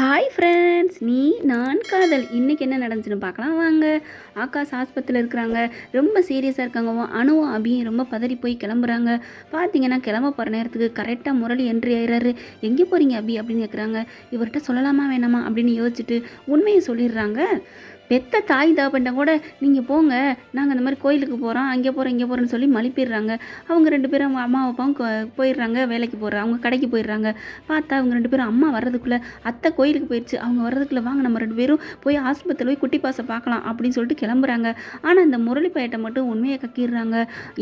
Hi friends நீ நான் காதல். இன்றைக்கி என்ன நடந்துச்சுன்னு பார்க்கலாம். வாங்க. ஆகாஷ் ஆஸ்பத்திரியில் இருக்கிறாங்க. ரொம்ப சீரியஸாக இருக்காங்க. அணுவும் அபியும் ரொம்ப பதறி போய் கிளம்புறாங்க. பார்த்தீங்கன்னா கிளம்ப போகிற நேரத்துக்கு கரெக்டாக முரளி என்ட்ரி ஆயிடுறாரு எங்கே போகிறீங்க அபி? அப்படின்னு கேட்குறாங்க இவர்கிட்ட சொல்லலாமா வேணாமா? அப்படின்னு யோசிச்சுட்டு உண்மையை சொல்லிடுறாங்க. பெத்த தாய் தாப்பண்ட கூட நீங்கள் போங்க. நாங்கள் அந்த மாதிரி கோயிலுக்கு போகிறோம் அங்கே போகிறோம் இங்கே போகிறோன்னு சொல்லி மலிப்பிடுறாங்க. அவங்க ரெண்டு பேரும் அவங்க அம்மா அப்பாவும் போயிடுறாங்க வேலைக்கு போகிற அவங்க கடைக்கு போயிடுறாங்க. பார்த்தா அவங்க ரெண்டு பேரும் அம்மா வர்றதுக்குள்ளே அத்தை கோயிலுக்கு போயிடுச்சு அவங்க வர்றதுக்குள்ளே வாங்க நம்ம ரெண்டு பேரும் போய் ஆஸ்பத்திரியில் போய் குட்டி பாசை பார்க்கலாம் அப்படின்னு சொல்லிட்டு கிளம்புறாங்க. ஆனால் இந்த முரளி பையட்டை மட்டும் உண்மையை கக்கிடுறாங்க.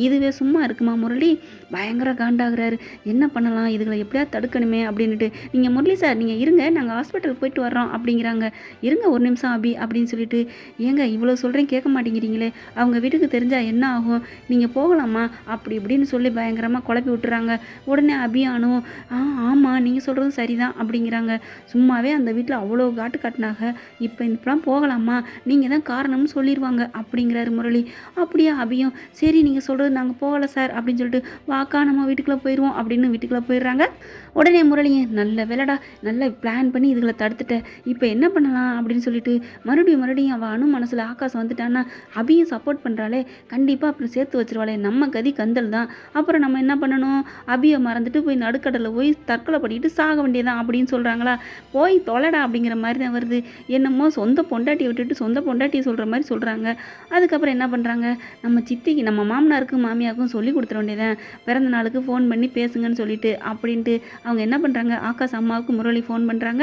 இதுவே சும்மா இருக்குமா முரளி? பயங்கர காண்டாகிறாரு. என்ன பண்ணலாம்? இதுகளை எப்படியாவது தடுக்கணுமே அப்படின்ட்டு நீங்கள் முரளி சார் நீங்கள் இருங்க. நாங்கள் ஹாஸ்பிட்டலுக்கு போயிட்டு வர்றோம் அப்படிங்கிறாங்க. இருங்க ஒரு நிமிஷம் அபி அப்படின்னு சொல்லிட்டு ஏங்க இவ்வளோ சொல்கிறேன் கேட்க மாட்டேங்கிறீங்களே அவங்க வீட்டுக்கு தெரிஞ்சால் என்ன ஆகும்? நீங்கள் போகலாமா? அப்படி இப்படின்னு சொல்லி பயங்கரமாக குழப்பி விட்டுறாங்க. உடனே அபியானும் ஆ ஆமாம் நீங்கள் சொல்கிறதும் சரிதான் அப்படிங்கிறாங்க. சும்மாவே அந்த வீட்டில் அவ்வளோ காட்டு காட்டினாங்க. இப்போ இப்பலாம் போகலாமா? நீங்கள் தான் காரணம்னு சொல்லிடுவாங்க அப்படிங்கிறாரு முரளி. அப்படியே அபியும்? சரி நீங்கள் சொல்கிறது நாங்கள் போகலை சார் அப்படின்னு சொல்லிட்டு வாக்கா நம்ம வீட்டுக்குள்ளே போயிடுவோம் அப்படின்னு வீட்டுக்குள்ளே போயிடுறாங்க. உடனே முரளிங்க நல்ல வேலைடா நல்ல பிளான் பண்ணி இதுகளை தடுத்துட்டேன் இப்போ என்ன பண்ணலாம்? அப்படின்னு சொல்லிட்டு மறுபடியும் மறுபடியும் அவள் அணு மனசில் ஆகாசம் வந்துட்டான்னா அபியும் சப்போர்ட் பண்ணுறாளே கண்டிப்பாக அப்புறம் சேர்த்து வச்சிருவாளே. நம்ம கதி கந்தல் தான். அப்புறம் நம்ம என்ன பண்ணணும்? அபியை மறந்துட்டு போய் நடுக்கடலில் போய் தற்கொலை பண்ணிட்டு சாக வேண்டியதான் அப்படின்னு சொல்கிறாங்களா போய் தொலைடா அப்படிங்கிற மாதிரி தான் வருது. என்னமோ சொந்த பொண்டாட்டியை விட்டுட்டு சொந்த பொண்டாட்டியை சொல்கிற மாதிரி சொல்கிறாங்க அதுக்கப்புறம் என்ன பண்ணுறாங்க நம்ம சித்திக்கு நம்ம மாமனாருக்கும் மாமியாருக்கும் சொல்லி கொடுத்துட வேண்டியதான் பிறந்த நாளுக்கு ஃபோன் பண்ணி பேசுங்கன்னு சொல்லிட்டு அப்படின்ட்டு அவங்க என்ன பண்ணுறாங்க ஆகாஷ் அம்மாவுக்கு முரளி ஃபோன் பண்ணுறாங்க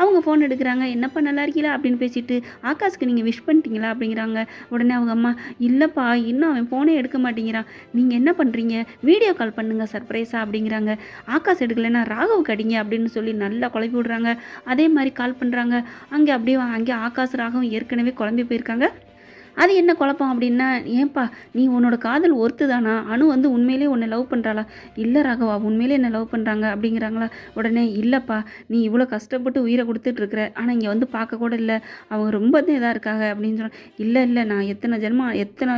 அவங்க ஃபோன் எடுக்கிறாங்க. என்னப்பா நல்லா இருக்கீங்களா அப்படின்னு பேசிட்டு ஆகாஷ் ஆகாஷ்க்கு நீங்கள் விஷ் பண்ணிட்டீங்களா அப்படிங்கிறாங்க. உடனே அவங்க அம்மா இல்லைப்பா இன்னும் அவன் ஃபோனே எடுக்க மாட்டேங்கிறான். நீங்கள் என்ன பண்ணுறீங்க வீடியோ கால் பண்ணுங்க சர்ப்ரைஸாக அப்படிங்கிறாங்க. ஆகாஷ் எடுக்கலைன்னா ராகவுக்கு அடிங்க அப்படின்னு சொல்லி நல்லா குழப்பி விடுறாங்க. அதே மாதிரி கால் பண்ணுறாங்க அங்கே அப்படியே அங்கே ஆகாஷ் ராகவும் ஏற்கனவே குழம்பி போயிருக்காங்க. அது என்ன குழப்பம் அப்படின்னா ஏன்பா நீ உன்னோட காதல் ஒருத்து தானா அணு வந்து உண்மையிலே உன்னை லவ் பண்ணுறாளா இல்லை ராகவா உண்மையிலே என்ன லவ் பண்ணுறாங்க அப்படிங்கிறாங்களா? உடனே இல்லைப்பா நீ இவ்வளோ கஷ்டப்பட்டு உயிரை கொடுத்துட்டு இருக்கிற ஆனால் இங்கே வந்து பார்க்க கூட இல்லை. அவங்க ரொம்ப தான் இதாக இருக்காங்க அப்படின்னு சொன்னால் இல்லை இல்லை நான் எத்தனை ஜென்மம் எத்தனை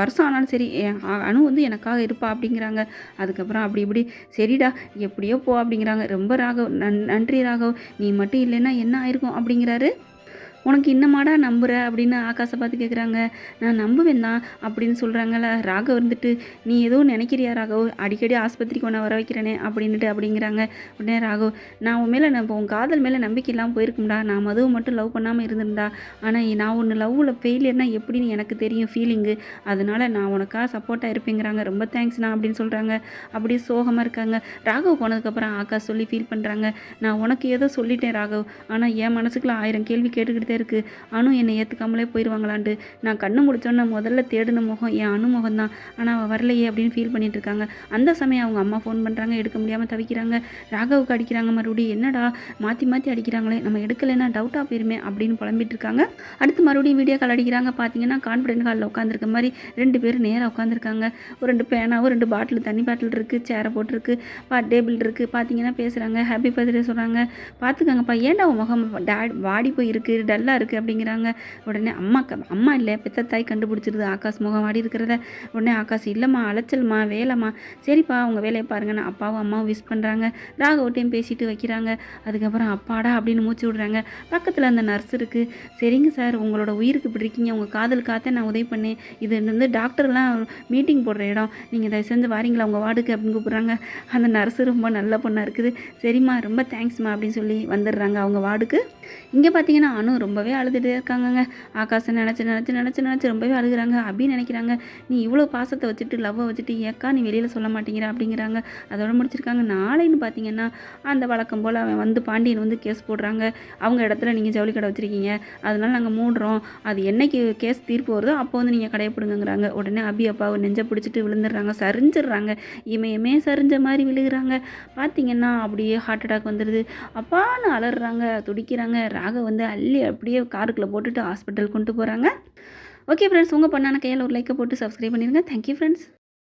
வருஷம் ஆனாலும் சரி என் அணு வந்து எனக்காக இருப்பா அப்படிங்கிறாங்க. அதுக்கப்புறம் அப்படி இப்படி சரிடா எப்படியோ போ அப்படிங்கிறாங்க. ரொம்ப ராகவ் நன் நன்றி ராகவ் நீ மட்டும் இல்லைன்னா என்ன ஆயிருக்கும் அப்படிங்கிறாரு? உனக்கு இன்னமாடா நம்புற அப்படின்னு ஆகாஷை பார்த்து கேட்குறாங்க நான் நம்புவேன் தான் அப்படின்னு சொல்கிறாங்கல்ல ராகவ் இருந்துட்டு நீ எதுவும் நினைக்கிறியா ராகவ்? அடிக்கடி ஆஸ்பத்திரிக்கு உன்னை வர வைக்கிறேனே அப்படின்ட்டு அப்படிங்கிறாங்க. உடனே ராகவ் நான் உன் மேலே நம்ப உன் காதல் மேலே நம்பிக்கை இல்லாமல் போயிருக்கும்டா. நான் மதுவை மட்டும் லவ் பண்ணாமல் இருந்திருந்தா. ஆனால் நான் ஒன்று லவ்வில் ஃபெயிலியர்னால் எப்படின்னு எனக்கு தெரியும் ஃபீலிங்கு அதனால் நான் உனக்காக சப்போர்ட்டாக இருப்பேங்கிறாங்க. ரொம்ப தேங்க்ஸ்ண்ணா அப்படின்னு சொல்கிறாங்க அப்படியே சோகமாக இருக்காங்க. ராகவ் போனதுக்கப்புறம் ஆகாஷ் சொல்லி ஃபீல் பண்ணுறாங்க நான் உனக்கு ஏதோ சொல்லிட்டேன் ராகவ். ஆனால் என் மனசுக்குள்ள ஆயிரம் கேள்வி கேட்டுக்கிட்டே இருக்குது அணு என்னை ஏற்றுக்காமலே போயிடுவாங்களான்ட்டு நான் கண்ணு முடிச்சோன்னு முதல்ல தேடின முகம் என் அணு முகம் தான் ஆனால் அவள் வரலையே அப்படின்னு ஃபீல் பண்ணிட்டு இருக்காங்க. அந்த சமயம் அவங்க அம்மா ஃபோன் பண்ணுறாங்க எடுக்க முடியாமல் தவிக்கிறாங்க. ராகவுக்கு அடிக்கிறாங்க மறுபடியும் என்னடா மாற்றி மாற்றி அடிக்கிறாங்களே நம்ம எடுக்கலைன்னா டவுட்டாக போயிருமே அப்படின்னு புலம்பிட்டு இருக்காங்க. அடுத்து மறுபடியும் வீடியோ கால் அடிக்கிறாங்க. பார்த்தீங்கன்னா கான்ஃபிடென்ட் காலில் உட்காந்துருக்க மாதிரி ரெண்டு பேரும் நேராக உட்காந்துருக்காங்க ஒரு ரெண்டு பேனாவும் ரெண்டு பாட்டில் தண்ணி பாட்டில் இருக்குது சேரை போட்டிருக்கு பா டேபிள் இருக்குது பார்த்தீங்கன்னா பேசுகிறாங்க ஹாப்பி பர்த்டே சொல்கிறாங்க பார்த்துக்கங்கப்பா ஏன்டா உன் முகம் டேட் வாடி போய் இருக்குது நல்லா இருக்குது அப்படிங்கிறாங்க. உடனே அம்மா அம்மா இல்லை பெத்த தாய் கண்டுபிடிச்சிருது. ஆகாஷ் முகம் வாடி இருக்கிறத உடனே ஆகாஷ் இல்லைம்மா அலைச்சல்மா வேலைம்மா. சரிப்பா உங்கள் வேலையை பாருங்கன்னு அப்பாவும் அம்மாவும் விஷ் பண்ணுறாங்க ராகவட்டையும் பேசிட்டு வைக்கிறாங்க. அதுக்கப்புறம் அப்பாடா அப்படின்னு மூச்சு விடுறாங்க. பக்கத்தில் அந்த நர்ஸ் இருக்குது சரிங்க சார் உங்களோட உயிருக்கு இப்படி இருக்கீங்க. உங்கள் காதல் காத்தே நான் உதவி பண்ணேன். இது வந்து டாக்டர்லாம் மீட்டிங் போடுற இடம். நீங்கள் தயவு செஞ்சு வாரீங்களா? உங்கள் வார்டுக்கு அப்படின்னு கூப்பிட்றாங்க. அந்த நர்ஸு ரொம்ப நல்ல பொண்ணாக இருக்குது. சரிம்மா ரொம்ப தேங்க்ஸ்மா அப்படின்னு சொல்லி வந்துடுறாங்க அவங்க வார்டுக்கு. இங்கே பார்த்தீங்கன்னா அனு ரொம்பவே அழுதுகிட்டே இருக்காங்கங்க. ஆகாஷை நினச்சி நினச்சி நினச்சி நினச்சி ரொம்பவே அழுகுறாங்க. அபி நினைக்கிறாங்க. நீ இவ்வளோ பாசத்தை வச்சுட்டு லவ்வை வச்சுட்டு ஏக்கா நீ வெளியில் சொல்ல மாட்டேங்கிற அப்படிங்கிறாங்க. அதோட முடிச்சிருக்காங்க. நாளைன்னு பார்த்தீங்கன்னா அந்த வழக்கம் போல் அவன் வந்து பாண்டியன் வந்து கேஸ் போடுறாங்க. அவங்க இடத்துல நீங்கள் ஜவுளி கடை வச்சுருக்கீங்க. அதனால நாங்கள் மூடுறோம். அது என்னைக்கு கேஸ் தீர்ப்பு வருதோ அப்போ வந்து நீங்கள் கடையப்படுங்கிறாங்க உடனே அபி அப்பாவை நெஞ்சை பிடிச்சிட்டு விழுந்துடுறாங்க. சரிஞ்சிடுறாங்க. இமயமே சரிஞ்ச மாதிரி விழுகிறாங்க. பார்த்தீங்கன்னா அப்படியே ஹார்ட் அட்டாக் வந்துடுது அப்பான்னு அலறாங்க துடிக்கிறாங்க. ராக வந்து அள்ளி அப்படி அப்படியே காருக்குள்ளே போட்டுட்டு ஹாஸ்பிட்டல் கொண்டு போகிறாங்க ஓகே ஃப்ரெண்ட்ஸ் உங்கள் பண்ணான கையில் ஒரு லைக்கை போட்டு சப்ஸ்கிரைப் பண்ணிடுங்க. Thank you friends